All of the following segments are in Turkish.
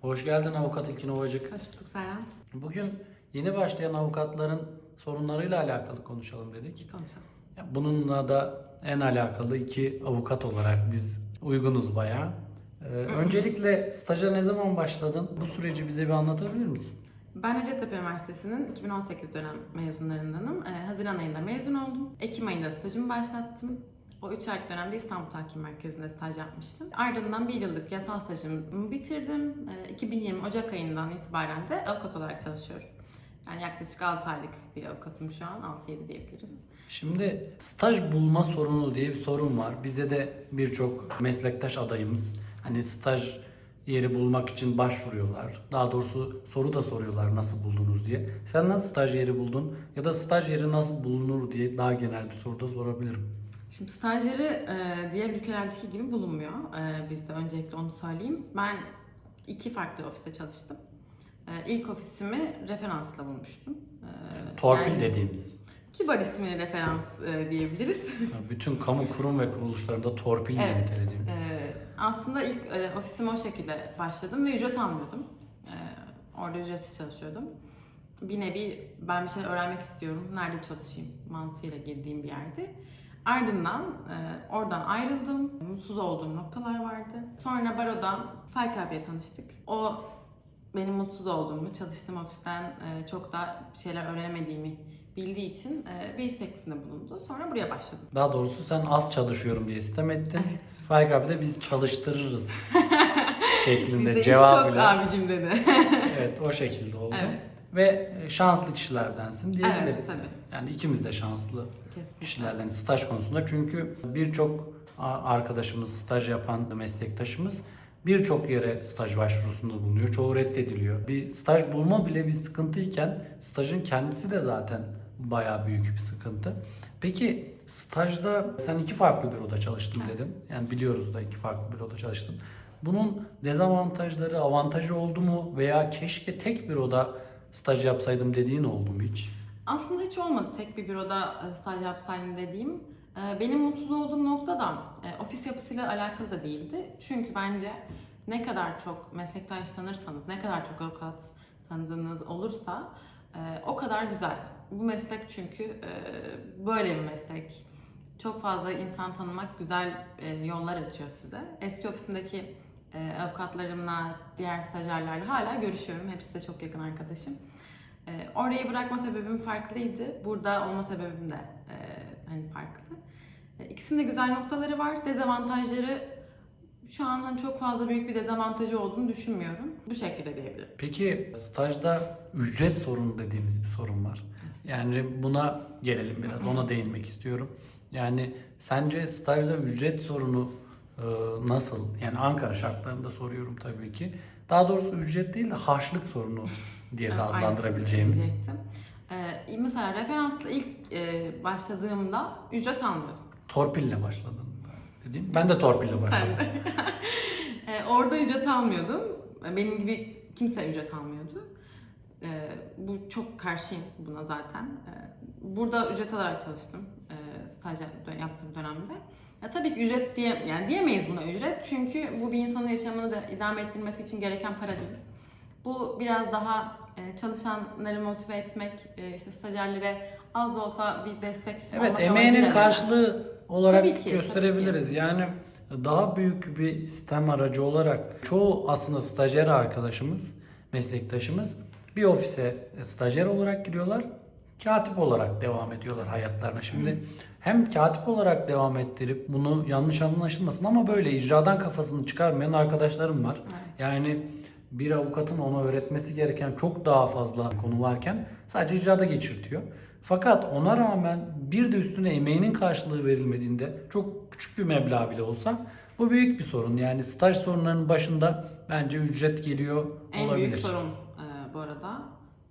Hoş geldin avukat İlkin Ovacık. Hoş bulduk Serhan. Bugün yeni başlayan avukatların sorunlarıyla alakalı konuşalım dedik. Konuşalım. Bununla da en alakalı iki avukat olarak biz uygunuz bayağı. Ee, öncelikle staja ne zaman başladın? Bu süreci bize bir anlatabilir misin? Ben Hacettepe Üniversitesi'nin 2018 dönem mezunlarındanım. Ee, Haziran ayında mezun oldum. Ekim ayında stajımı başlattım. O 3 aylık dönemde İstanbul Tahkim Merkezi'nde staj yapmıştım. Ardından bir yıllık yasal stajımı bitirdim. Ee, 2020 Ocak ayından itibaren de avukat olarak çalışıyorum. Yani yaklaşık 6 aylık bir avukatım şu an. 6-7 diyebiliriz. Şimdi staj bulma sorunu diye bir sorun var. Bize de birçok meslektaş adayımız hani staj yeri bulmak için başvuruyorlar. Daha doğrusu soru da soruyorlar nasıl buldunuz diye. Sen nasıl staj yeri buldun ya da staj yeri nasıl bulunur diye daha genel bir soru da sorabilirim. Şimdi stajyeri e, diğer ülkelerdeki gibi bulunmuyor. E, bizde öncelikle onu söyleyeyim. Ben iki farklı ofiste çalıştım. E, ilk ofisimi referansla bulmuştum. E, Torpil yani dediğimiz. Kibar ismini referans e, diyebiliriz. Bütün kamu kurum ve kuruluşlarında torpil diye Evet. nitelediğimiz. E, aslında ilk e, ofisime o şekilde başladım ve ücret almıyordum. E, orada ücretsiz çalışıyordum. Bir nevi ben bir şey öğrenmek istiyorum, nerede çalışayım mantığıyla girdiğim bir yerdi. Ardından e, oradan ayrıldım. Mutsuz olduğum noktalar vardı. Sonra baroda Faik abiyle tanıştık. O benim mutsuz olduğumu, çalıştığım ofisten e, çok da şeyler öğrenemediğimi bildiği için e, bir iş teklifinde bulundu. Sonra buraya başladım. Daha doğrusu sen az çalışıyorum diye sistem ettin. Evet. Faik abi de biz çalıştırırız şeklinde Bizde iş çok cevabıyla. abicim dedi. Evet o şekilde oldu. Evet. Ve e, şanslı kişilerdensin diyebiliriz. Evet, tabii. Yani ikimiz de şanslı Kesinlikle. kişilerden staj konusunda. Çünkü birçok arkadaşımız, staj yapan meslektaşımız birçok yere staj başvurusunda bulunuyor. Çoğu reddediliyor. Bir staj bulma bile bir sıkıntıyken stajın kendisi de zaten bayağı büyük bir sıkıntı. Peki stajda sen iki farklı büroda çalıştım Evet. dedin. Yani biliyoruz da iki farklı büroda çalıştın. Bunun dezavantajları, avantajı oldu mu veya keşke tek büroda staj yapsaydım dediğin oldu mu hiç? Aslında hiç olmadı tek bir büroda e, staj yapsaydım dediğim. E, Benim mutsuz olduğum nokta da e, ofis yapısıyla alakalı da değildi. Çünkü bence ne kadar çok meslektaş tanırsanız, ne kadar çok avukat tanıdığınız olursa o kadar güzel. Bu meslek çünkü böyle bir meslek. Çok fazla insan tanımak güzel yollar açıyor size. Eski ofisimdeki e, avukatlarımla, diğer stajyerlerle hala görüşüyorum. Hepsi de çok yakın arkadaşım. E, orayı bırakma sebebim farklıydı. Burada olma sebebim de e, hani farklı. E, ikisinin de güzel noktaları var. Dezavantajları şu an hani çok fazla büyük bir dezavantajı olduğunu düşünmüyorum. Bu şekilde diyebilirim. Peki stajda ücret sorunu dediğimiz bir sorun var. Yani buna gelelim biraz. Ona değinmek istiyorum. Yani sence stajda ücret sorunu nasıl? Yani Ankara şartlarında soruyorum tabii ki. Daha doğrusu ücret değil de harçlık sorunu diye Evet, adlandırabileceğimiz. diyecektim. E, mesela referansla ilk e, başladığımda ücret almıyordum. Torpille başladın. Dediğim. Ben de torpille başladım. E, orada ücret almıyordum. E, Benim gibi kimse ücret almıyordu. E, bu çok karşıyım buna zaten. E, burada ücret alarak çalıştım. E, staj yap- yaptığım dönemde. Ya tabii ki ücret diye yani diyemeyiz buna ücret çünkü bu bir insanın yaşamını da idame ettirmesi için gereken para değil. Bu biraz daha e, çalışanları motive etmek, e, işte stajyerlere az da olsa bir destek Evet emeğinin karşılığı olarak Tabii ki, gösterebiliriz. Yani daha büyük bir sistem aracı olarak çoğu aslında stajyer arkadaşımız, meslektaşımız bir ofise stajyer olarak giriyorlar. Katip olarak devam ediyorlar hayatlarına. Şimdi hem katip olarak devam ettirip bunu yanlış anlaşılmasın ama böyle icradan kafasını çıkarmayan arkadaşlarım var. Evet. Yani bir avukatın ona öğretmesi gereken çok daha fazla konu varken sadece icrada geçirtiyor. Fakat ona rağmen bir de üstüne emeğinin karşılığı verilmediğinde çok küçük bir meblağ bile olsa bu büyük bir sorun. Yani staj sorunlarının başında bence ücret geliyor En olabilir. büyük sorun.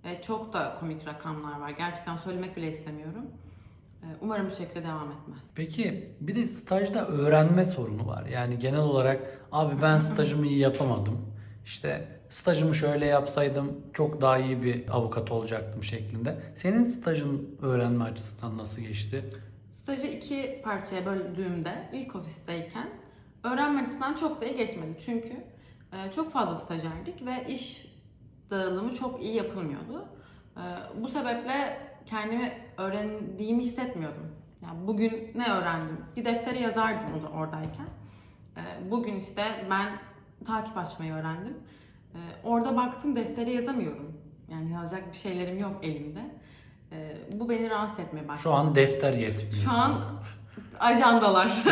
Ve çok da komik rakamlar var. Gerçekten söylemek bile istemiyorum. E, umarım bu şekilde devam etmez. Peki bir de stajda öğrenme sorunu var. Yani genel olarak abi ben stajımı iyi yapamadım. İşte stajımı şöyle yapsaydım çok daha iyi bir avukat olacaktım şeklinde. Senin stajın öğrenme açısından nasıl geçti? Stajı iki parçaya böldüğümde ilk ofisteyken öğrenme açısından çok da iyi geçmedi. Çünkü e, çok fazla stajyerlik ve iş dağılımı çok iyi yapılmıyordu. E, bu sebeple kendimi öğrendiğimi hissetmiyordum. Yani bugün ne öğrendim? Bir deftere yazardım oradayken. E, bugün işte ben takip açmayı öğrendim. E, orada baktım deftere yazamıyorum. Yani yazacak bir şeylerim yok elimde. Bu beni rahatsız etmeye başladı. Şu an defter yetmiyor. Şu an ajandalar.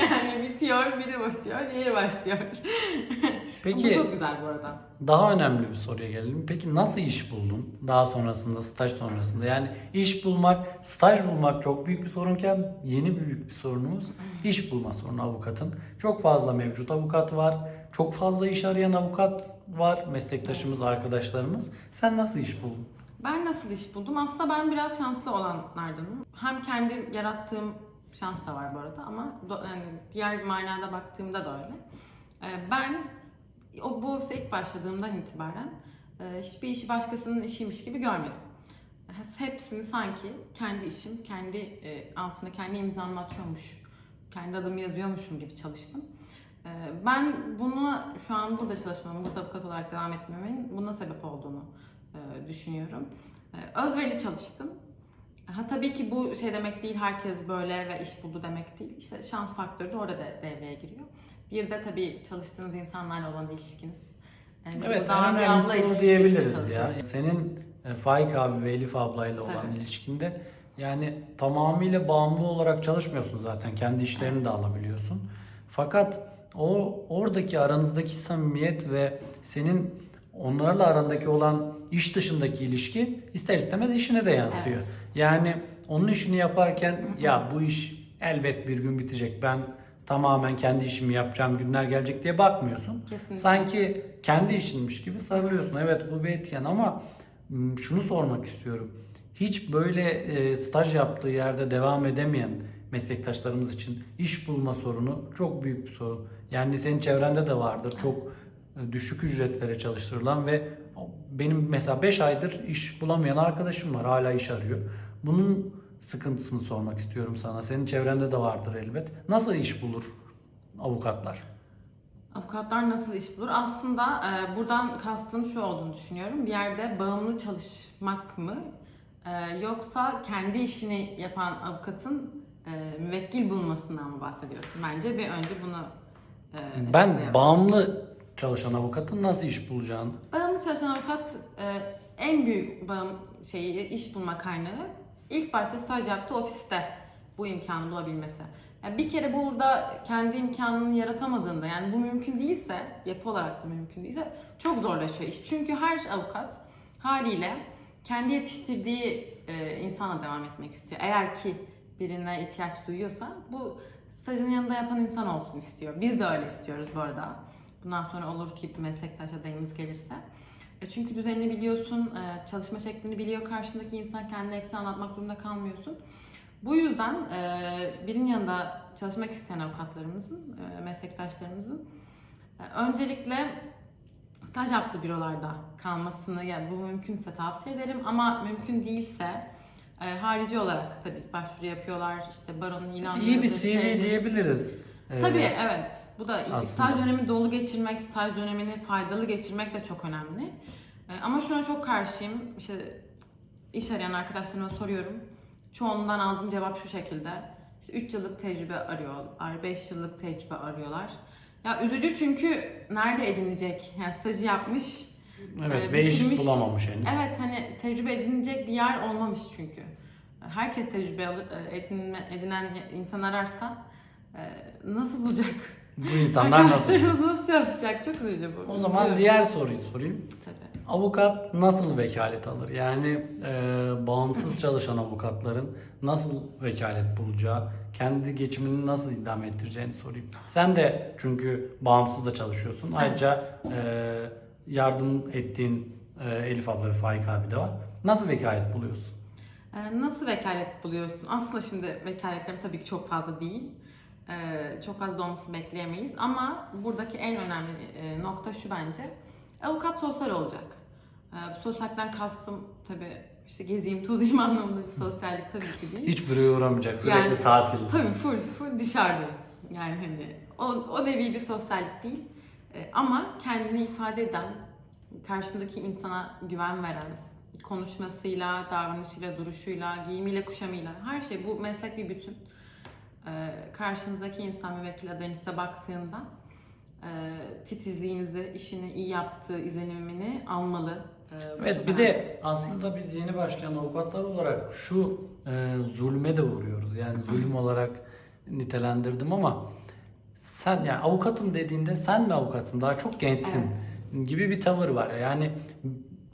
yani bitiyor, biri bitiyor, diğeri başlıyor. Peki Bu çok güzel bu arada. daha önemli bir soruya gelelim. Peki nasıl iş buldun? Daha sonrasında, staj sonrasında. Yani iş bulmak, staj bulmak çok büyük bir sorunken yeni büyük bir sorunumuz iş bulma sorunu avukatın. Çok fazla mevcut avukat var. Çok fazla iş arayan avukat var. Meslektaşımız, arkadaşlarımız. Sen nasıl iş buldun? Ben nasıl iş buldum? Aslında ben biraz şanslı olanlardanım. Hem kendi yarattığım şans da var bu arada ama yani diğer bir manada baktığımda da öyle. Ee, Ben o bu ofise ilk başladığımdan itibaren e, hiçbir işi başkasının işiymiş gibi görmedim. Hepsini sanki kendi işim, kendi e, altına kendi imzamı atıyormuş, kendi adımı yazıyormuşum gibi çalıştım. Ee, Ben bunu şu an burada çalışmamın, burada avukat olarak devam etmemin buna sebep olduğunu e, düşünüyorum. E, Özverili çalıştım. Ha tabii ki bu şey demek değil herkes böyle ve iş buldu demek değil. İşte şans faktörü de orada de devreye giriyor. Bir de tabii çalıştığınız insanlarla olan ilişkiniz. Yani biz Evet, en abi abla ilişkisi diyebiliriz ya. Senin e, Faik abi ve Elif ablayla olan Tabii. ilişkinde yani tamamıyla bağımlı olarak çalışmıyorsun zaten. Kendi işlerini de alabiliyorsun. Fakat o oradaki aranızdaki samimiyet ve senin onlarla arandaki olan iş dışındaki ilişki ister istemez işine de yansıyor. Evet. Yani onun işini yaparken ya bu iş elbet bir gün bitecek. Ben tamamen kendi işimi yapacağım günler gelecek diye bakmıyorsun. Kesinlikle. Sanki kendi işinmiş gibi sarılıyorsun. Evet bu bir etken ama şunu sormak istiyorum. Hiç böyle e, staj yaptığı yerde devam edemeyen meslektaşlarımız için iş bulma sorunu çok büyük bir sorun. Yani senin çevrende de vardır. Çok e, düşük ücretlere çalıştırılan ve benim mesela 5 aydır iş bulamayan arkadaşım var. Hala iş arıyor. Bunun sıkıntısını sormak istiyorum sana. Senin çevrende de vardır elbet. Nasıl iş bulur avukatlar? Avukatlar nasıl iş bulur? Aslında e, buradan kastın şu olduğunu düşünüyorum. Bir yerde bağımlı çalışmak mı? E, yoksa kendi işini yapan avukatın e, müvekkil bulmasından mı bahsediyorsun? Bence bir önce bunu e, Ben açıklayalım. bağımlı çalışan avukatın nasıl iş bulacağını Bağımlı çalışan avukat e, en büyük bağım şeyi iş bulma kaynağı ilk başta staj yaptığı ofiste bu imkanı bulabilmesi. Yani bir kere burada kendi imkanını yaratamadığında yani bu mümkün değilse yapı olarak da mümkün değilse çok zorlaşıyor iş. Çünkü her avukat haliyle kendi yetiştirdiği e, insanla devam etmek istiyor. Eğer ki birine ihtiyaç duyuyorsa bu stajın yanında yapan insan olsun istiyor. Biz de öyle istiyoruz bu arada. Bundan sonra olur ki bir meslektaş adayımız gelirse. E çünkü düzenini biliyorsun, e, çalışma şeklini biliyor karşındaki insan kendine eksi anlatmak durumunda kalmıyorsun. Bu yüzden e, birinin yanında çalışmak isteyen avukatlarımızın, meslektaşlarımızın öncelikle staj yaptığı bürolarda kalmasını yani bu mümkünse tavsiye ederim ama mümkün değilse e, harici olarak tabii başvuru yapıyorlar işte baronun ilanları iyi bir CV diyebiliriz. Ee, Tabii evet. Bu da aslında. Staj dönemi dolu geçirmek, staj dönemini faydalı geçirmek de çok önemli. Ee, Ama şuna çok karşıyım. İşte iş arayan arkadaşlarıma soruyorum. Çoğundan aldığım cevap şu şekilde. İşte 3 yıllık tecrübe arıyorlar, 5 yıllık tecrübe arıyorlar. Ya üzücü çünkü nerede edinecek? Yani stajı yapmış. Evet e, ve iş bulamamış henüz. Evet hani tecrübe edinecek bir yer olmamış çünkü. Herkes tecrübe e, edinme, edinen insan ararsa e, nasıl bulacak? Bu insanlar nasıl? Arkadaşlarımız nasıl çalışacak? Çok üzücü bu. O zaman Üzülüyorum. diğer soruyu sorayım. Tabii. Avukat nasıl vekalet alır? Yani e, bağımsız çalışan avukatların nasıl vekalet bulacağı, kendi geçimini nasıl idame ettireceğini sorayım. Sen de çünkü bağımsız da çalışıyorsun. Ayrıca e, yardım ettiğin e, Elif abla ve Faik abi de var. Nasıl vekalet buluyorsun? Ee, Nasıl vekalet buluyorsun? Aslında şimdi vekaletlerim tabii ki çok fazla değil. Ee, Çok fazla olmasını bekleyemeyiz. Ama buradaki en önemli e, nokta şu bence. Avukat sosyal olacak. Ee, Bu sosyallikten kastım tabii işte gezeyim tozayım anlamında bir sosyallik tabii ki değil. Hiç buraya uğramayacak, sürekli Yani- tatil. Tabii full full dışarıda. Yani hani o, o nevi bir sosyallik değil. E, ama kendini ifade eden, karşındaki insana güven veren, konuşmasıyla, davranışıyla, duruşuyla, giyimiyle, kuşamıyla her şey bu meslek bir bütün. E, karşınızdaki insan müvekkil adayın size baktığında e, titizliğinizi, işini iyi yaptığı izlenimini almalı. E, bu Evet bir de aslında biz yeni başlayan avukatlar olarak şu e, zulme de uğruyoruz. Yani zulüm olarak nitelendirdim ama sen yani avukatım dediğinde sen mi avukatsın daha çok gençsin gibi bir tavır var. Yani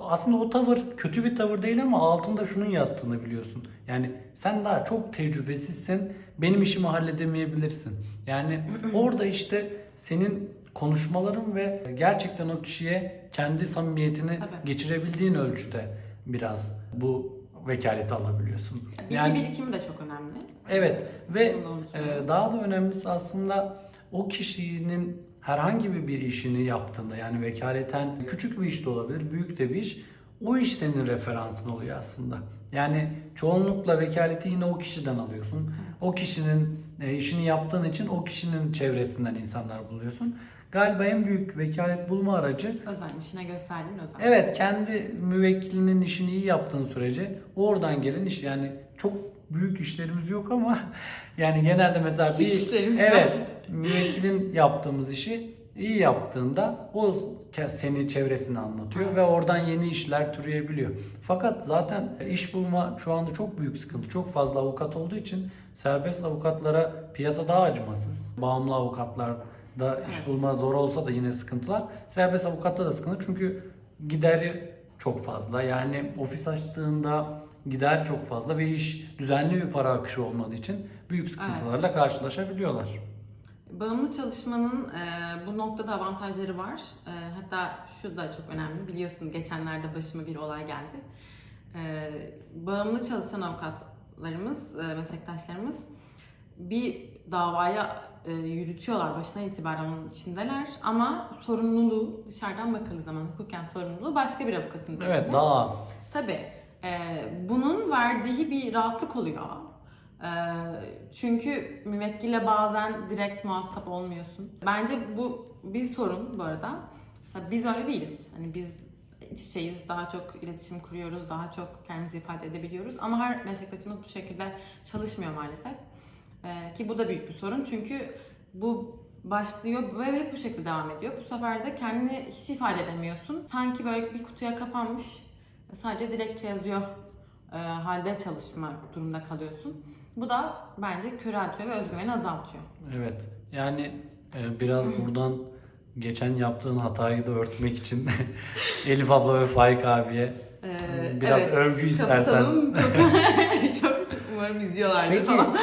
aslında o tavır kötü bir tavır değil ama altında şunun yattığını biliyorsun. Yani sen daha çok tecrübesizsin. Benim işimi halledemeyebilirsin. Yani orada işte senin konuşmaların ve gerçekten o kişiye kendi samimiyetini Tabii. geçirebildiğin ölçüde biraz bu vekaleti alabiliyorsun. Bilgi Yani birikimi de çok önemli. evet ve ee, daha da önemlisi aslında o kişinin herhangi bir, bir işini yaptığında yani vekaleten küçük bir iş de olabilir, büyük de bir iş. O iş senin referansın oluyor aslında. Yani çoğunlukla vekaleti yine o kişiden alıyorsun. O kişinin e, işini yaptığın için o kişinin çevresinden insanlar buluyorsun. Galiba en büyük vekalet bulma aracı Özen, işine gösterdiğin özen. Evet kendi müvekkilinin işini iyi yaptığın sürece oradan gelen iş yani çok büyük işlerimiz yok ama yani genelde mesela Küçük bir işlerimiz evet var. müvekkilin yaptığımız işi iyi yaptığında o seni çevresine anlatıyor Evet. ve oradan yeni işler türeyebiliyor. Fakat zaten iş bulma şu anda çok büyük sıkıntı. Çok fazla avukat olduğu için serbest avukatlara piyasa daha acımasız. Bağımlı avukatlar da iş Evet. bulma zor olsa da yine sıkıntılar. Serbest avukatta da sıkıntı çünkü gideri çok fazla. Yani ofis açtığında gider çok fazla ve iş düzenli bir para akışı olmadığı için büyük sıkıntılarla karşılaşabiliyorlar. Bağımlı çalışmanın e, bu noktada avantajları var. E, hatta şu da çok önemli. Biliyorsun geçenlerde başıma bir olay geldi. E, bağımlı çalışan avukatlarımız, e, meslektaşlarımız bir davaya e, yürütüyorlar. Baştan itibaren onun içindeler. Ama sorumluluğu dışarıdan bakıldığı zaman hukuken sorumluluğu başka bir avukatın. Evet daha az. Tabii. Ee, bunun verdiği bir rahatlık oluyor. Çünkü müvekkille bazen direkt muhatap olmuyorsun. Bence bu bir sorun bu arada. Mesela biz öyle değiliz. Hani biz iç içeyiz, daha çok iletişim kuruyoruz, daha çok kendimizi ifade edebiliyoruz. Ama her meslektaşımız bu şekilde çalışmıyor maalesef. Ki bu da büyük bir sorun çünkü bu başlıyor ve hep bu şekilde devam ediyor. Bu sefer de kendini hiç ifade edemiyorsun. Sanki böyle bir kutuya kapanmış, sadece dilekçe yazıyor halde çalışma durumunda kalıyorsun. Bu da bence köreltiyor ve özgüveni azaltıyor. Evet. Yani e, biraz buradan geçen yaptığın hatayı da örtmek için Elif abla ve Faik abiye Ee, Biraz övgü istersen. kapatalım. Çok, çok umarım izliyorlardır Peki falan.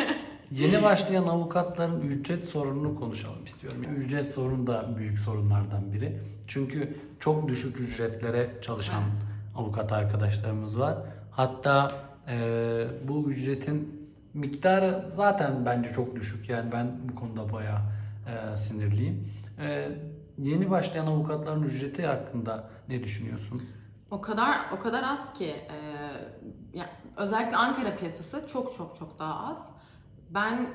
yeni başlayan avukatların ücret sorununu konuşalım istiyorum. Ücret sorunu da büyük sorunlardan biri. Çünkü çok düşük ücretlere çalışan Evet. avukat arkadaşlarımız var. Hatta e, bu ücretin miktarı zaten bence çok düşük. Yani ben bu konuda bayağı e, sinirliyim. E, yeni başlayan avukatların ücreti hakkında ne düşünüyorsun? O kadar o kadar az ki e, ya, özellikle Ankara piyasası çok çok çok daha az. Ben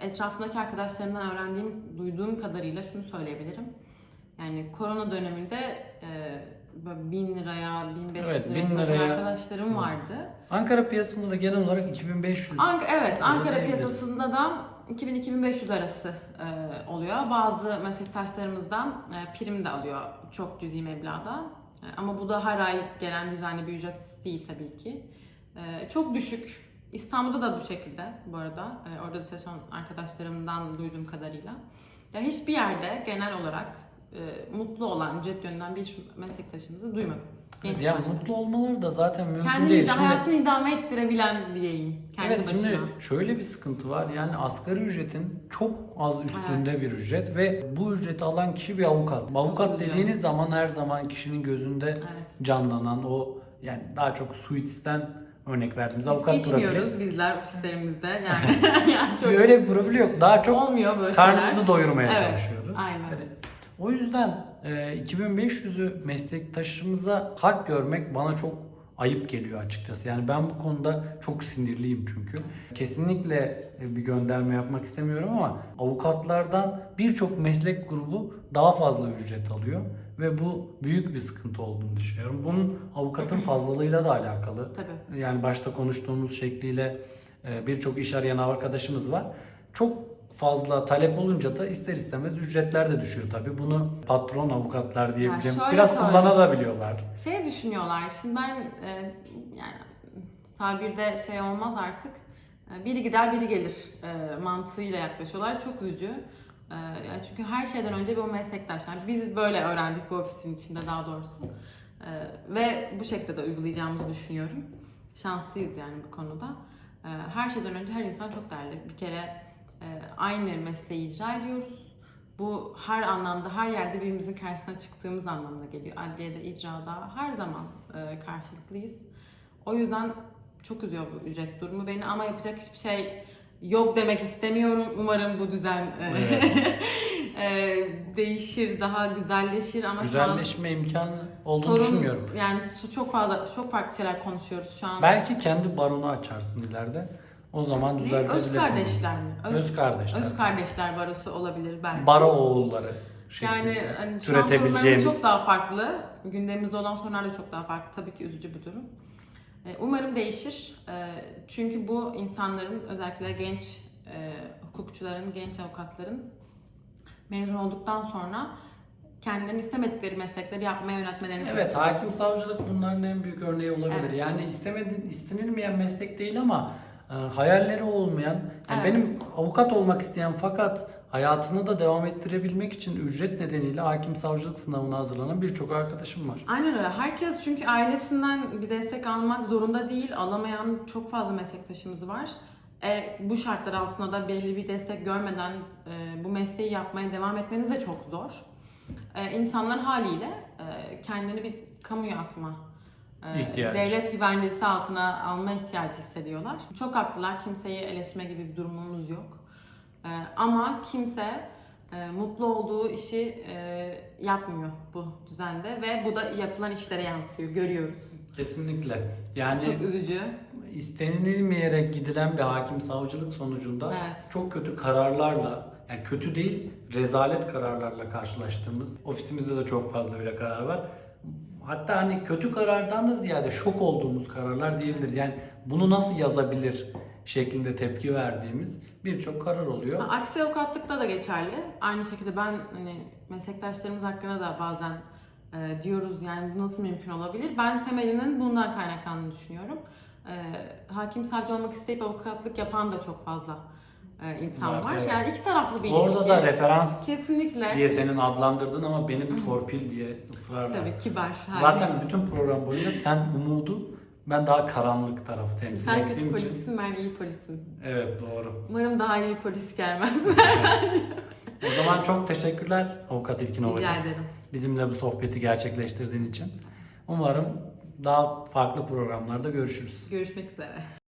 etrafımdaki arkadaşlarımdan öğrendiğim, duyduğum kadarıyla şunu söyleyebilirim. Yani korona döneminde e, böyle 1000 liraya, 1500 Evet, liraya 1000 çalışan liraya- arkadaşlarım vardı. Ankara piyasasında da genel olarak 2500 Ank evet, Ankara piyasasında da 2000-2500 arası e, oluyor. Bazı meslektaşlarımızdan e, prim de alıyor çok cüzi meblağda. E, ama bu da her ay gelen düzenli bir ücret değil tabii ki. E, çok düşük. İstanbul'da da bu şekilde bu arada. E, orada da çalışan arkadaşlarımdan duyduğum kadarıyla. Ya hiçbir yerde genel olarak e, mutlu olan ücret yönünden bir meslektaşımızı duymadım. Genç ya yaşta. mutlu olmaları da zaten mümkün Kendini değil. de Şimdi, hayatını idame ettirebilen diyeyim. Kendi evet başına. şimdi şöyle bir sıkıntı var. Yani asgari ücretin çok az üstünde Evet. bir ücret ve bu ücreti alan kişi bir avukat. Avukat dediğiniz zaman her zaman kişinin gözünde Evet. canlanan o yani daha çok suitstten örnek verdiğimiz Biz avukat içmiyoruz profili. bizler ofislerimizde yani. yani çok Öyle bir profil yok. Daha çok olmuyor böyle şeyler. karnımızı doyurmaya Evet, çalışıyoruz. aynen. Yani o yüzden e, 2500'ü meslektaşımıza hak görmek bana çok ayıp geliyor açıkçası. Yani ben bu konuda çok sinirliyim çünkü. Kesinlikle bir gönderme yapmak istemiyorum ama avukatlardan birçok meslek grubu daha fazla ücret alıyor ve bu büyük bir sıkıntı olduğunu düşünüyorum. Bunun avukatın fazlalığıyla da alakalı. Tabii. Yani başta konuştuğumuz şekliyle e, birçok iş arayan arkadaşımız var. Çok fazla talep olunca da ister istemez ücretler de düşüyor tabii. Bunu patron avukatlar diyebileceğim. şöyle Biraz söyleyeyim. kullanabiliyorlar. Şey düşünüyorlar, şimdi ben e, yani tabirde şey olmaz artık. E, biri gider biri gelir e, mantığıyla yaklaşıyorlar. Çok üzücü. E, yani çünkü her şeyden önce bir o meslektaş. Yani biz böyle öğrendik bu ofisin içinde daha doğrusu. E, ve bu şekilde de uygulayacağımızı düşünüyorum. Şanslıyız yani bu konuda. E, her şeyden önce her insan çok değerli. Bir kere aynı mesleği icra ediyoruz. Bu her anlamda, her yerde birbirimizin karşısına çıktığımız anlamına geliyor. Adliyede, icrada her zaman e, karşılıklıyız. O yüzden çok üzüyor bu ücret durumu beni ama yapacak hiçbir şey yok demek istemiyorum. Umarım bu düzen e, Evet. e, değişir, daha güzelleşir ama şu an Güzelleşme imkanı olduğunu sorun düşünmüyorum. yani çok fazla çok farklı şeyler konuşuyoruz şu an. Belki kendi baronu açarsın ileride. O zaman Ne? düzeltebilirsin. Öz kardeşler mi? Öz kardeşler. Öz kardeşler barosu olabilir belki. Baro oğulları Yani şeklinde hani şu an sorunlarımız türetebileceğimiz. çok daha farklı. Gündemimizde olan sorunlar da çok daha farklı. Tabii ki üzücü bir durum. E, Umarım değişir. E, Çünkü bu insanların özellikle genç e, hukukçuların, genç avukatların mezun olduktan sonra kendilerini istemedikleri meslekleri yapmaya yönetmelerini Evet, hakim savcılık bunların en büyük örneği olabilir. Evet. Yani istemedin, istenilmeyen meslek değil ama hayalleri olmayan, yani Evet. benim avukat olmak isteyen fakat hayatını da devam ettirebilmek için ücret nedeniyle hakim savcılık sınavına hazırlanan birçok arkadaşım var. Aynen öyle. Herkes çünkü ailesinden bir destek almak zorunda değil. Alamayan çok fazla meslektaşımız var. E, bu şartlar altında da belli bir destek görmeden e, bu mesleği yapmaya devam etmeniz de çok zor. E, insanlar haliyle e, kendini bir kamuya atma, e, İhtiyacı. devlet güvencesi altına alma ihtiyacı hissediyorlar. Çok haklılar. Kimseyi eleştirme gibi bir durumumuz yok. E, ama kimse e, mutlu olduğu işi e, yapmıyor bu düzende ve bu da yapılan işlere yansıyor. Görüyoruz. Kesinlikle. Yani Çok üzücü. istenilmeyerek gidilen bir hakim savcılık sonucunda Evet. çok kötü kararlarla yani kötü değil rezalet kararlarla karşılaştığımız ofisimizde de çok fazla öyle karar var. Hatta hani kötü karardan da ziyade şok olduğumuz kararlar diyebiliriz. Yani bunu nasıl yazabilir şeklinde tepki verdiğimiz birçok karar oluyor. Aksi avukatlıkta da geçerli. Aynı şekilde ben hani meslektaşlarımız hakkında da bazen e, diyoruz yani bu nasıl mümkün olabilir? Ben temelinin bundan kaynaklandığını düşünüyorum. E, hakim savcı olmak isteyip avukatlık yapan da çok fazla insan Var, var. evet. Yani iki taraflı bir ilişki. Orada da referans Kesinlikle. diye senin adlandırdın ama benim torpil diye ısrarla. Tabii kibar. Zaten bütün program boyunca sen umudu ben daha karanlık tarafı temsil sen kötü ettiğim için. polissin, ben iyi polisim. Evet doğru. Umarım daha iyi polis gelmez. O zaman çok teşekkürler Avukat İlkin Ovacı. Rica ederim. Bizimle bu sohbeti gerçekleştirdiğin için. Umarım daha farklı programlarda görüşürüz. Görüşmek üzere.